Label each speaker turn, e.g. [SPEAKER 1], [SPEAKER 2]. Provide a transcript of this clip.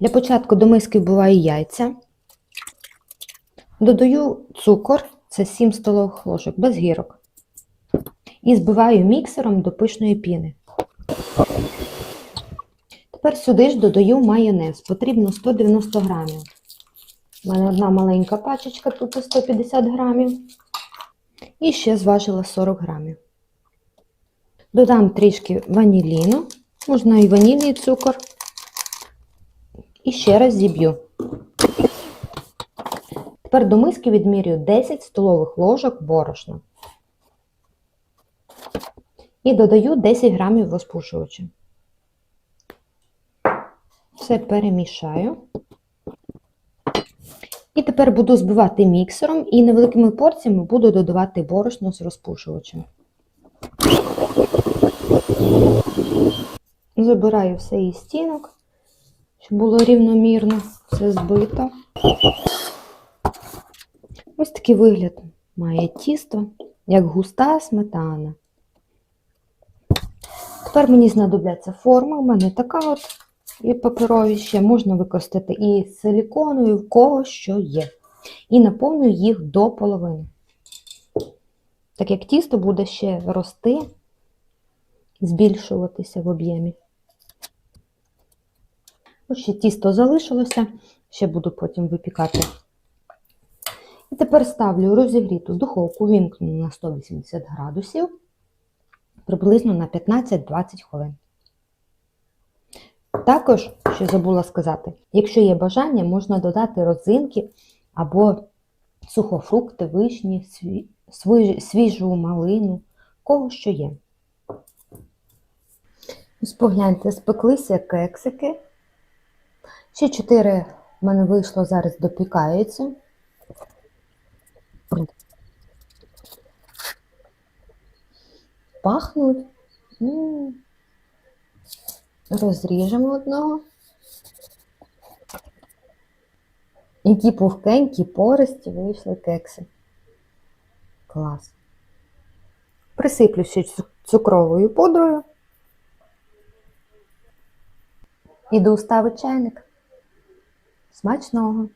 [SPEAKER 1] Для початку до миски вбиваю яйця. Додаю цукор, це 7 столових ложок, без гірок. І збиваю міксером до пишної піни. Тепер сюди ж додаю майонез. Потрібно 190 грамів. У мене одна маленька пачечка, тут 150 грамів. І ще зважила 40 грамів. Додам трішки ваніліну, можна і ванільний цукор. І ще раз зіб'ю. Тепер до миски відмірюю 10 столових ложок борошна. І додаю 10 грамів розпушувача. Все перемішаю. І тепер буду збивати міксером і невеликими порціями буду додавати борошно з розпушувачем. Забираю все із стінок, щоб було рівномірно, все збито. Ось такий вигляд має тісто, як густа сметана. Тепер мені знадобляться форми. У мене така от і паперові ще можна використати і силіконові, в кого що є. І наповнюю їх до половини. Так як тісто буде ще рости, збільшуватися в об'ємі. Ось ще тісто залишилося, ще буду потім випікати. І тепер ставлю розігріту духовку, вімкну на 180 градусів, приблизно на 15-20 хвилин. Також, що забула сказати, якщо є бажання, можна додати розинки або сухофрукти, вишні, свіжу малину, кого що є. Ось погляньте, спеклися кексики. Ще чотири в мене вийшло, зараз допікаються. Пахнуть. Розріжемо одного. Які пухкенькі, пористі вийшли кекси. Клас. Присиплю ще цукровою пудрою. Іду ставить чайник. Смачного!